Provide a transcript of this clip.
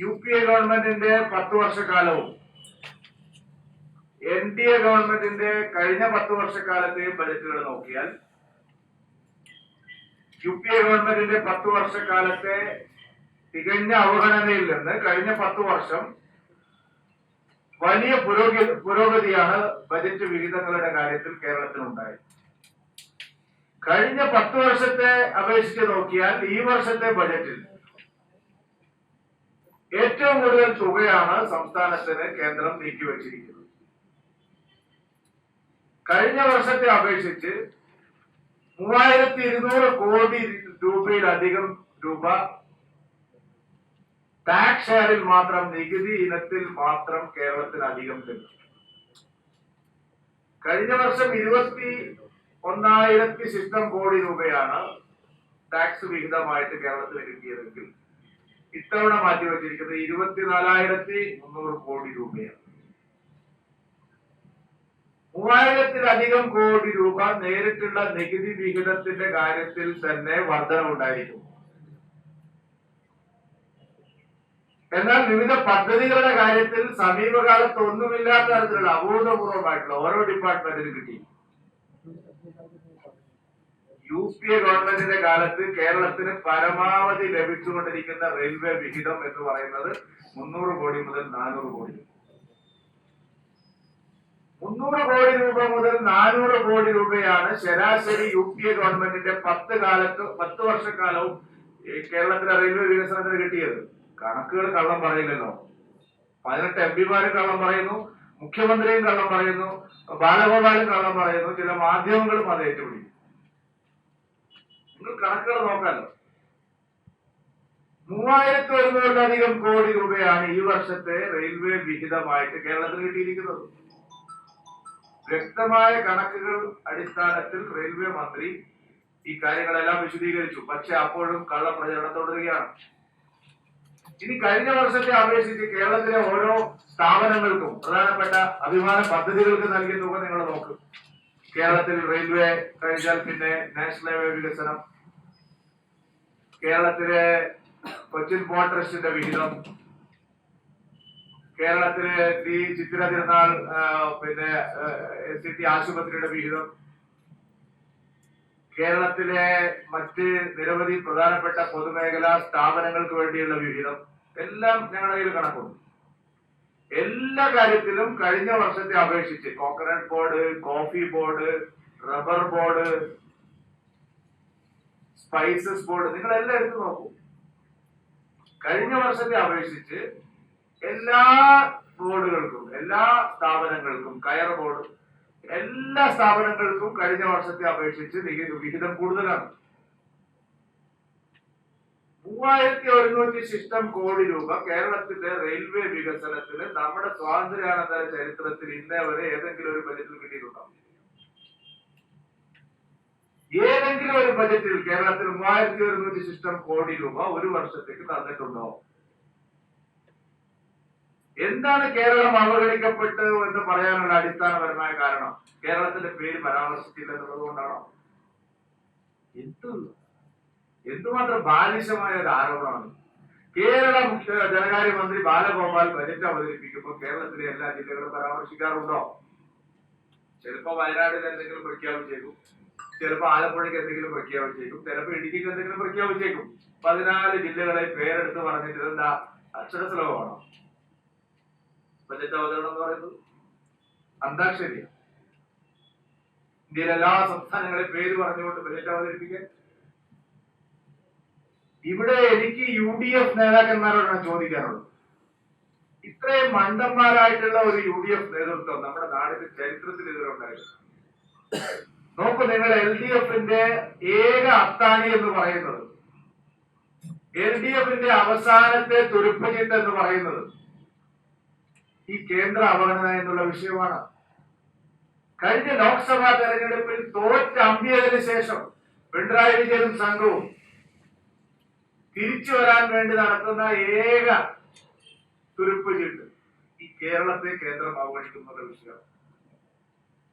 U P A ഗവൺമെന്റിന്റെ പത്ത് വർഷക്കാലവും N D A ഗവൺമെന്റിന്റെ കഴിഞ്ഞ പത്ത് വർഷക്കാലത്തെയും ബജറ്റുകൾ നോക്കിയാൽ യു പി എ ഗവൺമെന്റിന്റെ പത്ത് വർഷക്കാലത്തെ തികഞ്ഞ അവഗണനയിൽ നിന്ന് കഴിഞ്ഞ പത്ത് വർഷം വലിയ പുരോഗതി പുരോഗതിയാണ് ബജറ്റ് വിഹിതങ്ങളുടെ കാര്യത്തിൽ കേരളത്തിനുണ്ടായത് കഴിഞ്ഞ പത്ത് വർഷത്തെ അപേക്ഷിച്ച് നോക്കിയാൽ ഈ വർഷത്തെ ബജറ്റിൽ ഏറ്റവും കൂടുതൽ തുകയാണ് സംസ്ഥാനത്തിന് കേന്ദ്രം നീക്കിവച്ചിരിക്കുന്നത്. കഴിഞ്ഞ വർഷത്തെ അപേക്ഷിച്ച് മൂവായിരത്തി ഇരുന്നൂറ് കോടി രൂപയിലധികം രൂപ ടാക്സ് ഷെയറിൽ മാത്രം നികുതി ഇനത്തിൽ മാത്രം കേരളത്തിന് അധികം ലഭിച്ചു. കഴിഞ്ഞ വർഷം ഇരുപത്തി ഒന്നായിരത്തി ശിഷ്ടം കോടി രൂപയാണ് ടാക്സ് വിഹിതമായിട്ട് കേരളത്തിന് കിട്ടിയതെങ്കിൽ ഇത്തവണ മാറ്റിവെച്ചിരിക്കുന്നത് ഇരുപത്തിനാലായിരത്തി മുന്നൂറ് കോടി രൂപയാണ്. മൂവായിരത്തിലധികം കോടി രൂപ നേരിട്ടുള്ള നികുതി വിഹിതത്തിന്റെ കാര്യത്തിൽ തന്നെ വർധന വർധനവുണ്ടായിരിക്കും എന്നാൽ വിവിധ പദ്ധതികളുടെ കാര്യത്തിൽ സമീപകാലത്ത് ഒന്നുമില്ലാത്ത തരത്തിലുള്ള അഭൂതപൂർവമായിട്ടുള്ള ഓരോ ഡിപ്പാർട്ട്മെന്റിനും കിട്ടി. യു പി എ ഗവൺമെന്റിന്റെ കാലത്ത് കേരളത്തിന് പരമാവധി ലഭിച്ചുകൊണ്ടിരിക്കുന്ന റെയിൽവേ വിഹിതം എന്ന് പറയുന്നത് മുന്നൂറ് കോടി മുതൽ നാനൂറ് കോടി. മുന്നൂറ് കോടി രൂപ മുതൽ നാനൂറ് കോടി രൂപയാണ് ശരാശരി യു പി എ ഗവൺമെന്റിന്റെ പത്ത് കാലത്ത് പത്ത് വർഷക്കാലവും കേരളത്തിലെ റെയിൽവേ വികസനത്തിന് കിട്ടിയത്. കണക്കുകൾ കള്ളം പറയില്ലല്ലോ പതിനെട്ട് എം പിമാരും കള്ളം പറയുന്നു മുഖ്യമന്ത്രിയും കള്ളം പറയുന്നു ബാലഗോപാലും കള്ളം പറയുന്നു ചില മാധ്യമങ്ങളും അത് ഏറ്റുപിടിക്കും നിങ്ങൾ കണക്കുകൾ നോക്കാമല്ലോ മൂവായിരത്തി ഒരുന്നൂറിലധികം കോടി രൂപയാണ് ഈ വർഷത്തെ റെയിൽവേ വിഹിതമായിട്ട് കേരളത്തിൽ കിട്ടിയിരിക്കുന്നത്. വ്യക്തമായ കണക്കുകൾ അടിസ്ഥാനത്തിൽ റെയിൽവേ മന്ത്രി ഈ കാര്യങ്ങളെല്ലാം വിശദീകരിച്ചു. പക്ഷെ അപ്പോഴും കള്ള പ്രചരണം തുടരുകയാണ് ഇനി കഴിഞ്ഞ വർഷത്തെ അപേക്ഷിച്ച് കേരളത്തിലെ ഓരോ സ്ഥാപനങ്ങൾക്കും പ്രധാനപ്പെട്ട അഭിമാന പദ്ധതികൾക്ക് നൽകിയ തുക നിങ്ങൾ നോക്ക്. കേരളത്തിൽ റെയിൽവേ കഴിഞ്ഞാൽ പിന്നെ നാഷണൽ ഹൈവേ വികസനം. കേരളത്തിലെ കൊച്ചിൻ പോർട്ട് വിഹിതം. കേരളത്തിലെ ഈ ചിത്ര തിരുനാൾ പിന്നെ സിറ്റി ആശുപത്രിയുടെ വിഹിതം. കേരളത്തിലെ മറ്റ് നിരവധി പ്രധാനപ്പെട്ട പൊതുമേഖലാ സ്ഥാപനങ്ങൾക്ക് വേണ്ടിയുള്ള വിഹിതം. എല്ലാം ഞങ്ങളുടെ കയ്യിൽ കണക്കുണ്ട്. എല്ലാ കാര്യത്തിലും കഴിഞ്ഞ വർഷത്തെ അപേക്ഷിച്ച് coconut board coffee board rubber board spices board നിങ്ങൾ എല്ലാം എടുത്തു നോക്കൂ. കഴിഞ്ഞ വർഷത്തെ അപേക്ഷിച്ച് എല്ലാ ബോർഡുകൾക്കും എല്ലാ സ്ഥാപനങ്ങൾക്കും കയർ ബോർഡ് എല്ലാ സ്ഥാപനങ്ങൾക്കും കഴിഞ്ഞ വർഷത്തെ അപേക്ഷിച്ച് വിഹിതം കൂടുതലാണ്. മൂവായിരത്തി ഒരുന്നൂറ്റി ശിഷ്ടം കോടി രൂപ കേരളത്തിന്റെ റെയിൽവേ വികസനത്തിന് നമ്മുടെ സ്വാതന്ത്ര്യാനന്തര ചരിത്രത്തിൽ ഇന്നേ വരെ ഏതെങ്കിലും ഒരു ബജറ്റിൽ കിട്ടിയിട്ടുണ്ടോ? ഏതെങ്കിലും ഒരു ബജറ്റിൽ കേരളത്തിൽ മൂവായിരത്തി ഒരുന്നൂറ്റി ശിഷ്ടം കോടി രൂപ ഒരു വർഷത്തേക്ക് തന്നിട്ടുണ്ടോ? എന്താണ് കേരളം അവഗണിക്കപ്പെട്ടു എന്ന് പറയാനുള്ള അടിസ്ഥാനപരമായ കാരണം? കേരളത്തിന്റെ പേര് പരാമർശിച്ചില്ല എന്നുള്ളത് കൊണ്ടാണോ? എന്തുമാത്രം ബാലിശമായ ഒരു ആരോപണമാണ് കേരള മുഖ്യ ധനകാര്യമന്ത്രി ബാലഗോപാൽ ബജറ്റ് അവതരിപ്പിക്കുമ്പോൾ കേരളത്തിലെ എല്ലാ ജില്ലകളും പരാമർശിക്കാറുണ്ടോ? ചിലപ്പോ വയനാടിന് എന്തെങ്കിലും പ്രഖ്യാപിച്ചേക്കും ചിലപ്പോ ആലപ്പുഴയ്ക്ക് എന്തെങ്കിലും പ്രഖ്യാപിച്ചേക്കും ചിലപ്പോ ഇടുക്കിക്ക് എന്തെങ്കിലും പ്രഖ്യാപിച്ചേക്കും പതിനാല് ജില്ലകളെ പേരെടുത്ത് പറഞ്ഞിട്ട് എന്താ അക്ഷരശ്ലോകമാണോ ബജറ്റ് അവതരണം എന്ന് പറയുന്നത്? അന്താക്ഷരിയാണ് ഇന്ത്യയിലെ എല്ലാ സംസ്ഥാനങ്ങളെ പേര് പറഞ്ഞുകൊണ്ട് ബജറ്റ് അവതരിപ്പിക്കാൻ ഇവിടെ എനിക്ക് യു ഡി എഫ് നേതാക്കന്മാരോടാണ് ചോദിക്കാറുള്ളത് ഇത്രയും മണ്ടന്മാരായിട്ടുള്ള ഒരു യു ഡി എഫ് നേതൃത്വം നമ്മുടെ നാടിന്റെ ചരിത്രത്തിൽ ഇതുവരെ ഉണ്ടായിരുന്നു നോക്കൂ നിങ്ങൾ എൽ ഡി എഫിന്റെ ഏക അത്താണി എന്ന് പറയുന്നത്. എൽ ഡി എഫിന്റെ അവസാനത്തെ തുരുപ്പചിട്ട് എന്ന് പറയുന്നത് ഈ കേന്ദ്ര അവഗണന എന്നുള്ള വിഷയമാണ്. കഴിഞ്ഞ ലോക്സഭാ തെരഞ്ഞെടുപ്പിൽ തോറ്റമ്പിയതിനു ശേഷം പിണറായി വിജയനും സംഘവും തിരിച്ചു വരാൻ വേണ്ടി നടത്തുന്ന ഏക തുരുപ്പ് ചീട്ട് ഈ കേരളത്തെ കേന്ദ്രം അവഗണിക്കുന്ന വിഷയം.